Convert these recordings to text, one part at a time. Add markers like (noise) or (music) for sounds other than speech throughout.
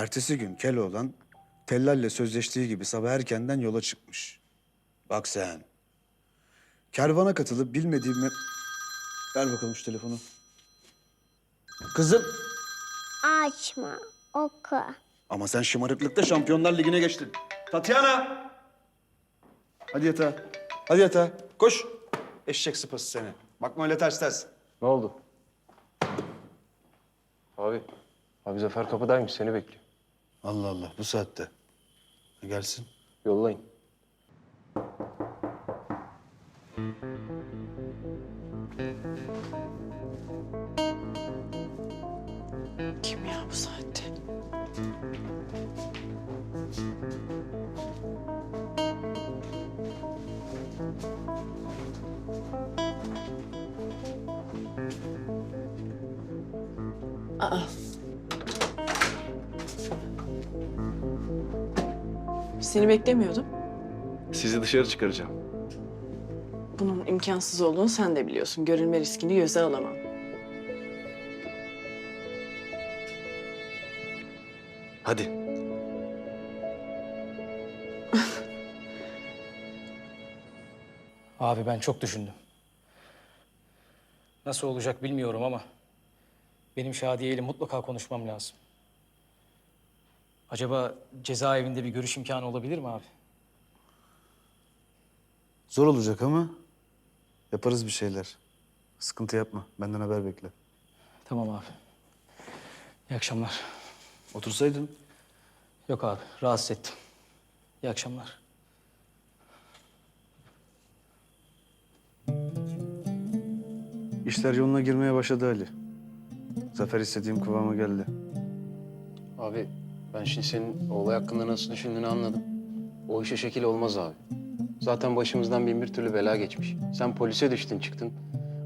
Ertesi gün Keloğlan Tellal'le sözleştiği gibi sabah erkenden yola çıkmış. Bak sen. Kervana katılıp bilmediğim... me- Ver bakalım şu telefonu. Kızım. Açma, oku. Ama sen şımarıklıkta Şampiyonlar Ligi'ne geçtin. Tatyana! Hadi yatağa. Hadi yatağa. Koş. Eşek sıpası seni. Bakma öyle ters ters. Ne oldu? Abi, abi Zafer kapıdaymış seni bekliyor. Allah Allah bu saatte. Gelsin. Yollayın. Kim ya bu saatte? Aa. Seni beklemiyordum. Sizi dışarı çıkaracağım. Bunun imkansız olduğunu sen de biliyorsun. Görülme riskini göze alamam. Hadi. (laughs) Abi ben çok düşündüm. Nasıl olacak bilmiyorum ama benim Şadiye ile mutlaka konuşmam lazım. Acaba cezaevinde bir görüş imkanı olabilir mi abi? Zor olacak ama yaparız bir şeyler. Sıkıntı yapma. Benden haber bekle. Tamam abi. İyi akşamlar. Otursaydın. Yok abi rahatsız ettim. İyi akşamlar. İşler yoluna girmeye başladı Ali. Zafer istediğim kıvama geldi. Abi ben şimdi senin olay hakkında nasıl düşündüğünü anladım. O işe şekil olmaz abi. Zaten başımızdan bin bir türlü bela geçmiş. Sen polise düştün çıktın.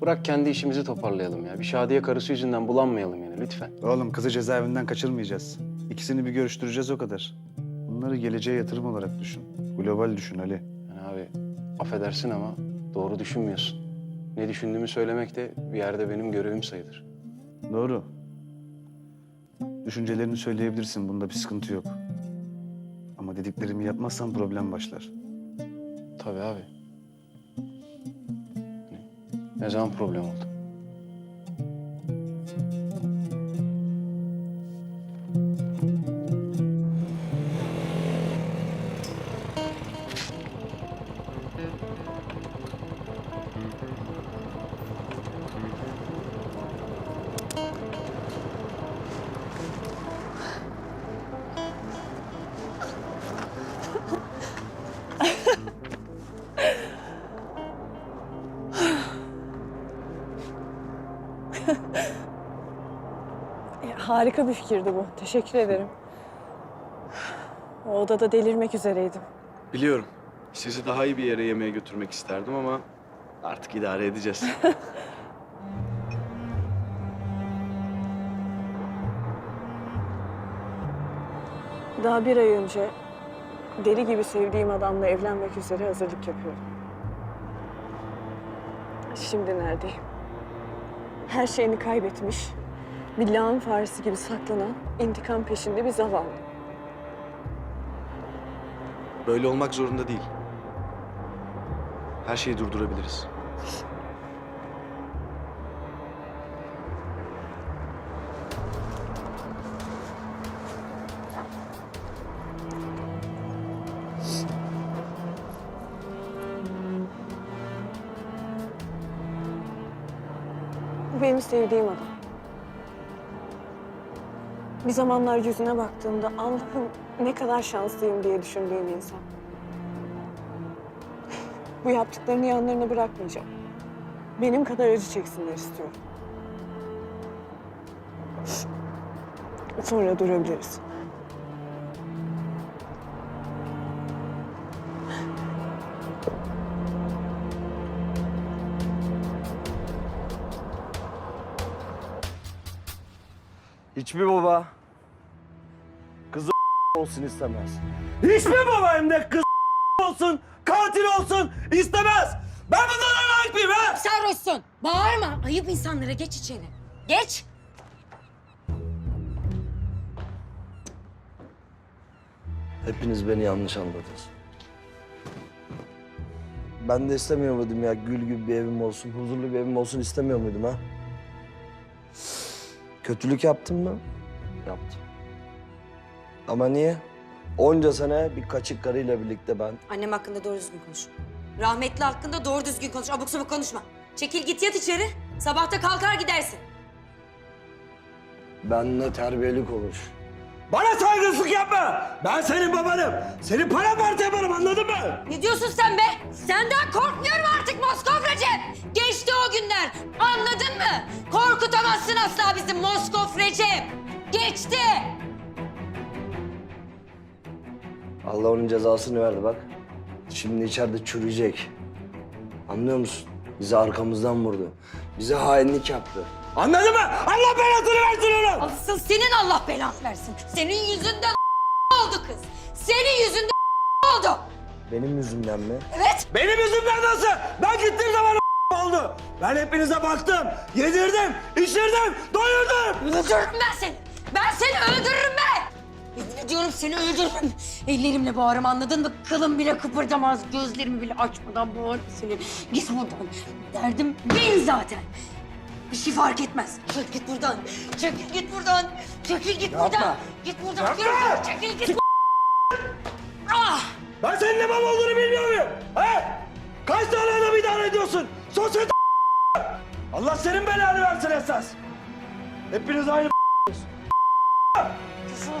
Bırak kendi işimizi toparlayalım ya. Bir Şadiye karısı yüzünden bulanmayalım yine lütfen. Oğlum kızı cezaevinden kaçırmayacağız. İkisini bir görüştüreceğiz o kadar. Bunları geleceğe yatırım olarak düşün. Global düşün Ali. Yani abi affedersin ama doğru düşünmüyorsun. Ne düşündüğümü söylemek de bir yerde benim görevim sayılır. Doğru. Düşüncelerini söyleyebilirsin. Bunda bir sıkıntı yok. Ama dediklerimi yapmazsan problem başlar. Tabii abi. Ne, zaman problem oldu? Harika bir fikirdi bu. Teşekkür ederim. O odada delirmek üzereydim. Biliyorum. Sizi daha iyi bir yere yemeğe götürmek isterdim ama artık idare edeceğiz. (laughs) Daha bir ay önce deli gibi sevdiğim adamla evlenmek üzere hazırlık yapıyorum. Şimdi neredeyim? Her şeyini kaybetmiş, bir lağım faresi gibi saklanan, intikam peşinde bir zavallı. Böyle olmak zorunda değil. Her şeyi durdurabiliriz. Bu benim sevdiğim adam. Bir zamanlar yüzüne baktığımda Allah'ım ne kadar şanslıyım diye düşündüğüm insan. Bu yaptıklarını yanlarına bırakmayacağım. Benim kadar acı çeksinler istiyorum. Sonra durabiliriz. Hiçbir baba olsun istemez. Hiçbir baba hem de kız (laughs) olsun, katil olsun istemez. Ben bunlara layık mıyım ha? Sarhoşsun. Bağırma. Ayıp insanlara. Geç içeri. Geç. Hepiniz beni yanlış anladınız. Ben de istemiyor muydum ya gül gibi bir evim olsun, huzurlu bir evim olsun istemiyor muydum ha? Kötülük yaptım mı? Yaptım. Ama niye? Onca sene bir kaçık karıyla birlikte ben Annem hakkında doğru düzgün konuş. Rahmetli hakkında doğru düzgün konuş. Abuk sabuk konuşma. Çekil git yat içeri. Sabahta kalkar gidersin. Benle terbiyeli konuş. Bana saygısızlık yapma! Ben senin babanım. Senin paran var yaparım anladın mı? Ne diyorsun sen be? Senden korkmuyorum artık Moskov Recep. Geçti o günler. Anladın mı? Korkutamazsın asla bizi Moskov Recep. Geçti. Allah onun cezasını verdi bak. Şimdi içeride çürüyecek. Anlıyor musun? Bizi arkamızdan vurdu. Bize hainlik yaptı. Anladın mı? Allah belasını versin onu! Asıl senin Allah belanı versin. Senin yüzünden (laughs) oldu kız. Senin yüzünden (laughs) oldu. Benim yüzümden mi? Evet. Benim yüzümden nasıl? Ben gittiğim zaman (laughs) oldu. Ben hepinize baktım, yedirdim, içirdim, doyurdum. Öldürürüm ben seni. Ben seni öldürürüm. Ediyorum seni öldürürüm. Ellerimle bağırım anladın mı? Kılım bile kıpırdamaz. Gözlerimi bile açmadan boğarım seni. Git buradan. Derdim benim zaten. Bir şey fark etmez. Çekil git buradan. Çekil git buradan. Çekil git buradan. Git buradan. Yürü. Çekil git. Ah! Ben senin ne mal olduğunu bilmiyor muyum? He? Kaç tane adam idare ediyorsun? Sosyete Allah senin belanı versin esas. Hepiniz aynı Defol.